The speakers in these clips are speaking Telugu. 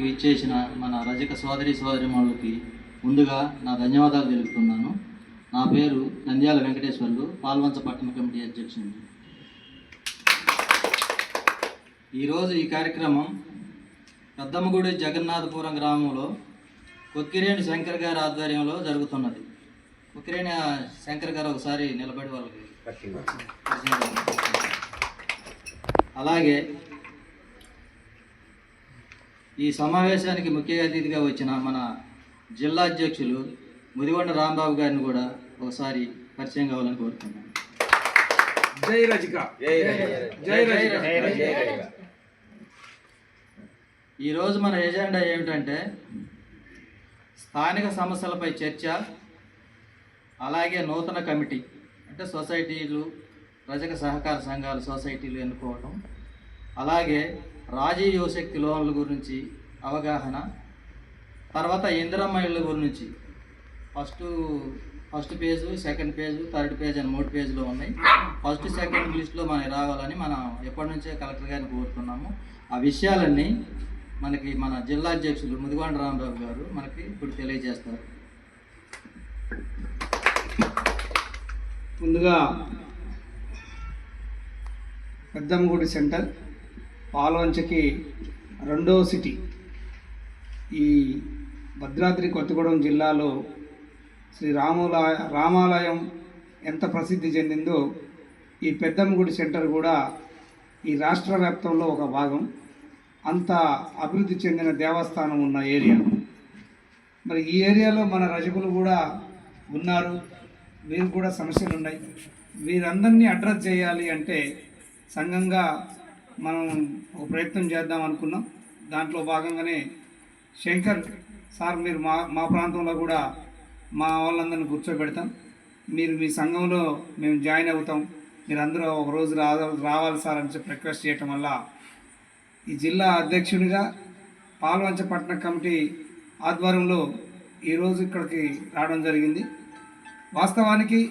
ఇచ్చేసిన మన రజక సోదరి సోదరిమణులకి ముందుగా నా ధన్యవాదాలు తెలుపుతున్నాను. నా పేరు నంద్యాల వెంకటేశ్వర్లు పాల్వంచ పట్టణ కమిటీ అధ్యక్షుడిని ఈరోజు ఈ కార్యక్రమం పెద్దమ్మగుడి జగన్నాథపురం గ్రామంలో కొక్కిరేణి శంకర్ గారి ఆధ్వర్యంలో జరుగుతున్నది. కొక్కిరేణి శంకర్ గారు ఒకసారి నిలబడి వాళ్ళకి. అలాగే ఈ సమావేశానికి ముఖ్య అతిథిగా వచ్చిన మన జిల్లా అధ్యక్షులు ముదిగొండ రాంబాబు గారిని కూడా ఒకసారి పరిచయం కావాలని కోరుతున్నాను జై రజిక. జై రజిక. ఈరోజు మన ఎజెండా ఏమిటంటే స్థానిక సమస్యలపై చర్చ అలాగే నూతన కమిటీ అంటే సొసైటీలు రజక సహకార సంఘాలు సొసైటీలు ఎన్నుకోవటం అలాగే రాజీవ్ యువశక్తి లోన్ల గురించి అవగాహన తర్వాత ఇందిరమ్మ గురించి. First first page second page third page అని మూడు పేజ్లో ఉన్నాయి. ఫస్ట్ సెకండ్ లిస్ట్లో మనకి రావాలని మనం ఎప్పటి నుంచే కలెక్టర్ గారిని కోరుతున్నాము. ఆ విషయాలన్నీ మనకి మన జిల్లా అధ్యక్షులు ముదిగొండ రామరావు గారు మనకి ఇప్పుడు తెలియజేస్తారు. ముందుగా పెద్దమ్మగుడి సెంటర్. పాల్వంచకి రెండో సిటీ. ఈ భద్రాద్రి కొత్తగూడెం జిల్లాలో శ్రీ రాముల రామాలయం ఎంత ప్రసిద్ధి చెందిందో ఈ పెద్దమ్మగుడి సెంటర్ కూడా ఈ రాష్ట్ర వ్యాప్తంలో ఒక భాగం. అంత అభివృద్ధి చెందిన దేవస్థానం ఉన్న ఏరియా. మరి ఈ ఏరియాలో మన రజకులు కూడా ఉన్నారు. వీరు కూడా సమస్యలు ఉన్నాయి వీరందరినీ అడ్రస్ చేయాలి అంటే సంఘంగా మనం ఒక ప్రయత్నం చేద్దాం అనుకున్నాం. దాంట్లో భాగంగానే శంకర్ సార్ మీరు మా మా ప్రాంతంలో కూడా మా వాళ్ళందరిని కూర్చోబెడతాం. మీరు మీ సంఘంలో మేము జాయిన్ అవుతాం. మీరు అందరూ ఒక రోజు రా రావాలి సార్ అని చెప్పి రిక్వెస్ట్ చేయటం వల్ల ఈ జిల్లా అధ్యక్షుడిగా పాల్వంచ పట్టణ కమిటీ ఆధ్వర్యంలో ఈరోజు ఇక్కడికి రావడం జరిగింది. వాస్తవానికి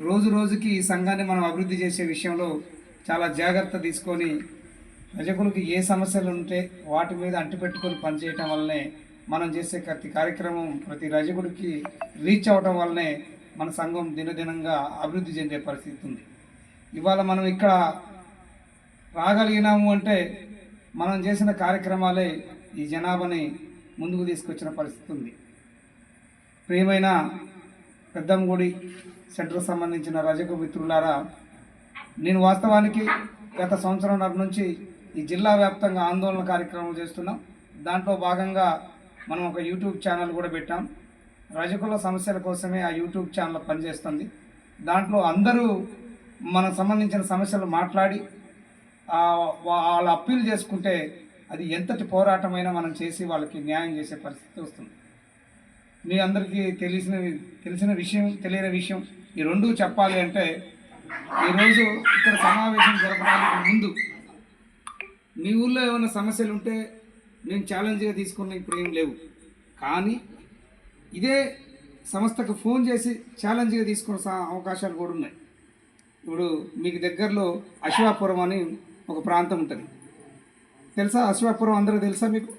రోజు రోజుకి ఈ సంఘాన్ని మనం అభివృద్ధి చేసే విషయంలో చాలా జాగ్రత్త తీసుకొని ప్రజకులకు ఏ సమస్యలు ఉంటే వాటి మీద అంటిపెట్టుకొని పనిచేయటం వల్లనే మనం చేసే ప్రతి కార్యక్రమం ప్రతి రజకుడికి రీచ్ అవ్వటం వల్లనే మన సంఘం దినదినంగా అభివృద్ధి చెందే పరిస్థితి ఉంది. ఇవాళ మనం ఇక్కడ రాగలిగినాము అంటే మనం చేసిన కార్యక్రమాలే ఈ జనాభాని ముందుకు తీసుకొచ్చిన పరిస్థితి ఉంది. ప్రియమైన పెద్దంగుడి సెంటర్కి సంబంధించిన రజకు మిత్రులారా నేను వాస్తవానికి గత సంవత్సరంన్నర నుంచి ఈ జిల్లా వ్యాప్తంగా ఆందోళన కార్యక్రమం చేస్తున్నాం. దాంట్లో భాగంగా మనం ఒక యూట్యూబ్ ఛానల్ కూడా పెట్టాం. రజకుల సమస్యల కోసమే ఆ యూట్యూబ్ ఛానల్ పనిచేస్తుంది. దాంట్లో అందరూ మనకు సంబంధించిన సమస్యలు మాట్లాడి వా- వాళ్ళు అప్పీల్ చేసుకుంటే అది ఎంతటి పోరాటమైనా మనం చేసి వాళ్ళకి న్యాయం చేసే పరిస్థితి వస్తుంది. మీ అందరికీ తెలిసిన తెలిసిన విషయం తెలియని విషయం ఈ రెండు చెప్పాలి అంటే ఈరోజు ఇక్కడ సమావేశం జరపడానికి ముందు మీ ఊళ్ళో ఏమైనా సమస్యలు ఉంటే నేను ఛాలెంజ్గా తీసుకున్న ఇప్పుడు ఏం లేవు. కానీ ఇదే సంస్థకు ఫోన్ చేసి ఛాలెంజ్గా తీసుకున్న సా- అవకాశాలు కూడా ఉన్నాయి. ఇప్పుడు మీకు దగ్గరలో అశ్వాపురం అని ఒక ప్రాంతం ఉంటుంది. తెలుసా అశ్వాపురం అందరూ తెలుసా మీకు?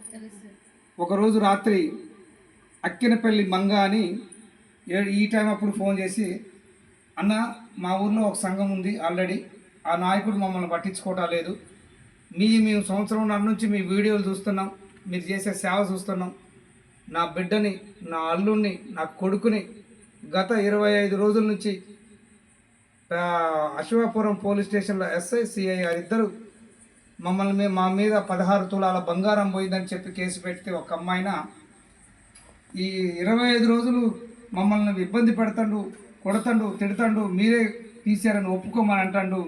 ఒకరోజు రాత్రి అక్కినపల్లి మంగ అని ఏ- ఈ టైం అప్పుడు ఫోన్ చేసి అన్న మా ఊర్లో ఒక సంఘం ఉంది ఆల్రెడీ. ఆ నాయకుడు మమ్మల్ని పట్టించుకోవటం లేదు. మీ మేము సంవత్సరంన్నర నుంచి మీ వీడియోలు చూస్తున్నాం. మీరు చేసే సేవ చూస్తున్నాం. నా బిడ్డని నా అల్లుణ్ణి నా కొడుకుని గత ఇరవై ఐదు రోజుల నుంచి అశివాపురం పోలీస్ స్టేషన్లో ఎస్ఐ సిఐ ఇద్దరు మమ్మల్ని మీ- మా మీద పదహారు తులాల బంగారం పోయిందని చెప్పి కేసు పెడితే ఒక అమ్మాయిన ఈ ఇరవై ఐదు రోజులు మమ్మల్ని ఇబ్బంది పెడతాడు కొడతాడు తిడతాడు మీరే తీశారని ఒప్పుకోమని అంటాడు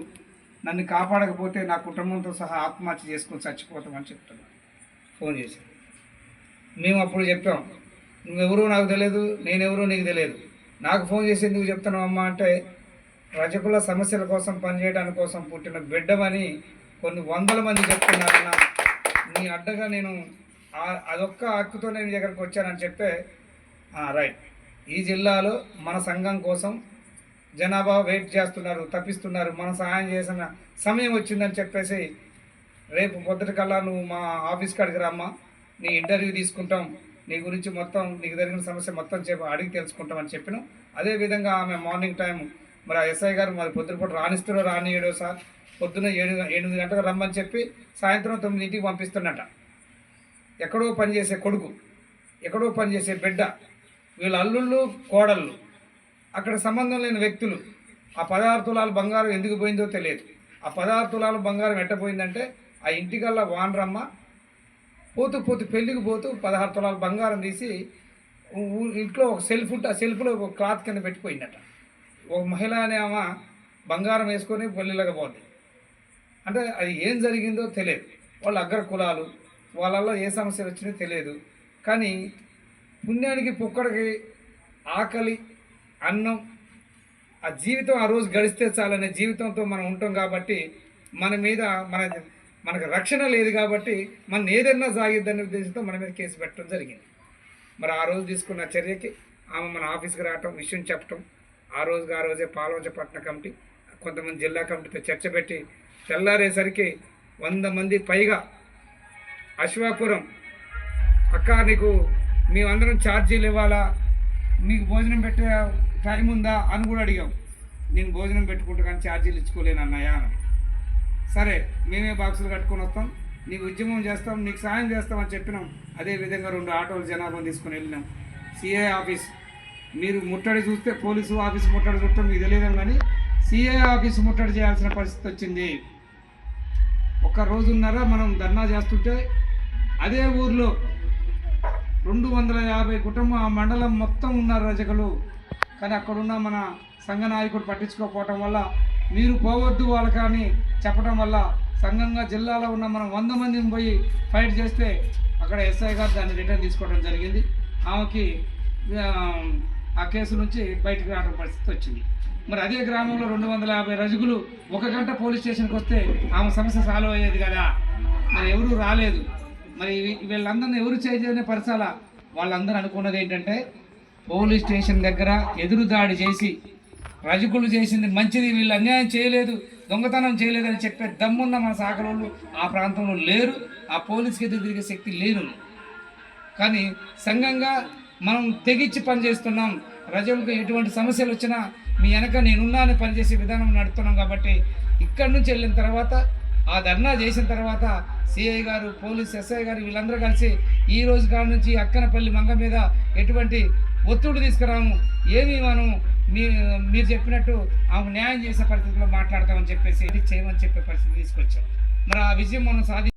నన్ను కాపాడకపోతే నా కుటుంబంతో సహా ఆత్మహత్య చేసుకొని చచ్చిపోతామని చెప్తున్నాను ఫోన్ చేశాను మేము అప్పుడు చెప్పాం నువ్వెవరో నాకు తెలియదు నేనెవరో నీకు తెలియదు. నాకు ఫోన్ చేసి ఎందుకు చెప్తున్నావు అమ్మ? అంటే రజకుల సమస్యల కోసం పనిచేయడానికి కోసం పుట్టిన బిడ్డమని కొన్ని వందల మంది చెప్తున్నారన్న నీ అడ్డగా నేను అదొక్క హక్కుతో నేను దగ్గరకు వచ్చానని చెప్పే రైట్. ఈ జిల్లాలో మన సంఘం కోసం జనాభా వెయిట్ చేస్తున్నారు తప్పిస్తున్నారు మనం సహాయం చేసిన సమయం వచ్చిందని చెప్పేసి రేపు పొద్దుటికల్లా నువ్వు మా ఆఫీస్ కాడికి రామ్మా. నీ ఇంటర్వ్యూ తీసుకుంటాం. నీ గురించి మొత్తం నీకు జరిగిన సమస్య మొత్తం చెప్పి అడిగి తెలుసుకుంటాం అని చెప్పిన. అదేవిధంగా ఆమె మార్నింగ్ టైం మరి ఎస్ఐ గారు మరి పొద్దునపూట రాణిస్తారో రానియడో సార్ పొద్దున ఏడు ఎనిమిది గంటలకు రమ్మని చెప్పి సాయంత్రం తొమ్మిదింటికి పంపిస్తున్నట ఎక్కడో పనిచేసే కొడుకు ఎక్కడో పనిచేసే బిడ్డ వీళ్ళ అల్లుళ్ళు కోడళ్ళు అక్కడ సంబంధం లేని వ్యక్తులు ఆ పదహారు బంగారం ఎందుకు పోయిందో తెలియదు. ఆ పదహారు బంగారం ఎట్టపోయిందంటే ఆ ఇంటికల్లా వానరమ్మ పోతూ పోతూ పెళ్ళికి పోతూ పదహారు తులాల బంగారం తీసి ఇంట్లో ఒక సెల్ఫ్ ఉంటే ఆ సెల్ఫ్లో ఒక క్లాత్ కింద పెట్టిపోయిందట. ఒక మహిళ అనే ఆమె బంగారం వేసుకొని పెళ్ళిళ్ళగా పోతుంది అంటే అది ఏం జరిగిందో తెలియదు. వాళ్ళ అగ్ర కులాలు వాళ్ళల్లో ఏ సమస్యలు వచ్చినాయో తెలియదు. కానీ పుణ్యానికి పుక్కడికి ఆకలి అన్నం ఆ జీవితం ఆ రోజు గడిస్తే చాలనే జీవితంతో మనం ఉంటాం కాబట్టి మన మీద మన మనకు రక్షణ లేదు కాబట్టి మనం ఏదైనా సాగిద్దనే ఉద్దేశంతో మన మీద కేసు పెట్టడం జరిగింది. మరి ఆ రోజు తీసుకున్న చర్యకి ఆమె మన ఆఫీస్కి రావటం విషయం చెప్పటం ఆ రోజుకి ఆ రోజే పాలవంచ పట్టణ కమిటీ కొంతమంది జిల్లా కమిటీతో చర్చ పెట్టి తెల్లారేసరికి వంద మంది పైగా అశ్వాపురం అక్క నీకు మేమందరం ఛార్జీలు ఇవ్వాలా మీకు భోజనం పెట్టే టైం ఉందా అని కూడా అడిగాం. నేను భోజనం పెట్టుకుంటా కానీ ఛార్జీలు ఇచ్చుకోలేను అన్నయ్య అని. సరే మేమే బాక్సులు కట్టుకొని వస్తాం. నీకు ఉద్యమం చేస్తాం నీకు సాయం చేస్తాం అని చెప్పినాం. అదే విధంగా రెండు ఆటోలు జనాభా తీసుకొని వెళ్ళినాం. CI office. మీరు ముట్టడి చూస్తే పోలీసు ఆఫీస్ ముట్టడి చూడటం మీకు తెలియదు కానీ సిఐ ఆఫీస్ ముట్టడి చేయాల్సిన పరిస్థితి వచ్చింది. ఒక రోజున్నర మనం ధర్నా చేస్తుంటే అదే ఊర్లో రెండు వందల యాభై కుటుంబం ఆ మండలం మొత్తం ఉన్నారు రజకులు కానీ అక్కడున్న మన సంఘ నాయకుడు పట్టించుకోకపోవటం వల్ల మీరు పోవద్దు వాళ్ళకి అని చెప్పడం వల్ల సంఘంగా జిల్లాలో ఉన్న మనం వంద మందిని పోయి ఫైట్ చేస్తే అక్కడ ఎస్ఐ గారు దాన్ని రిటర్న్ తీసుకోవడం జరిగింది. ఆమెకి ఆ, కేసు నుంచి బయటకు రావడం పరిస్థితి వచ్చింది. మరి అదే గ్రామంలో రెండు వందల యాభై రజుగులు ఒక గంట పోలీస్ స్టేషన్కి వస్తే ఆమె సమస్య సాల్వ్ అయ్యేది కదా? మరి ఎవరూ రాలేదు. మరి వీ- వీళ్ళందరినీ ఎవరు చేయలేని పరచాలా వాళ్ళందరూ అనుకున్నది ఏంటంటే పోలీస్ స్టేషన్ దగ్గర ఎదురు దాడి చేసి రజకులు చేసింది మంచిది వీళ్ళు అన్యాయం చేయలేదు దొంగతనం చేయలేదు అని చెప్పే దమ్మున్న మన శాఖలోళ్ళు ఆ ప్రాంతంలో లేరు ఆ పోలీస్కి ఎదురు తిరిగే శక్తి లేరు కానీ సంఘంగా మనం తెగించి పనిచేస్తున్నాం. ప్రజలకు ఎటువంటి సమస్యలు వచ్చినా మీ వెనక నేనున్నాను పనిచేసే విధానం నడుపుతున్నాం కాబట్టి ఇక్కడి నుంచి వెళ్ళిన తర్వాత ఆ ధర్నా చేసిన తర్వాత సిఐ గారు పోలీస్ ఎస్ఐ గారు వీళ్ళందరూ కలిసి ఈ రోజు కాడ నుంచి అక్కనపల్లి మంగ మీద ఎటువంటి ఒత్తిడి తీసుకురాము. ఏమి మనం మీ మీరు చెప్పినట్టు ఆమె న్యాయం చేసే పరిస్థితిలో మాట్లాడతామని చెప్పేసి ఇది చేయమని చెప్పే పరిస్థితి తీసుకొచ్చాం. మరి ఆ విజయం మనం సాధి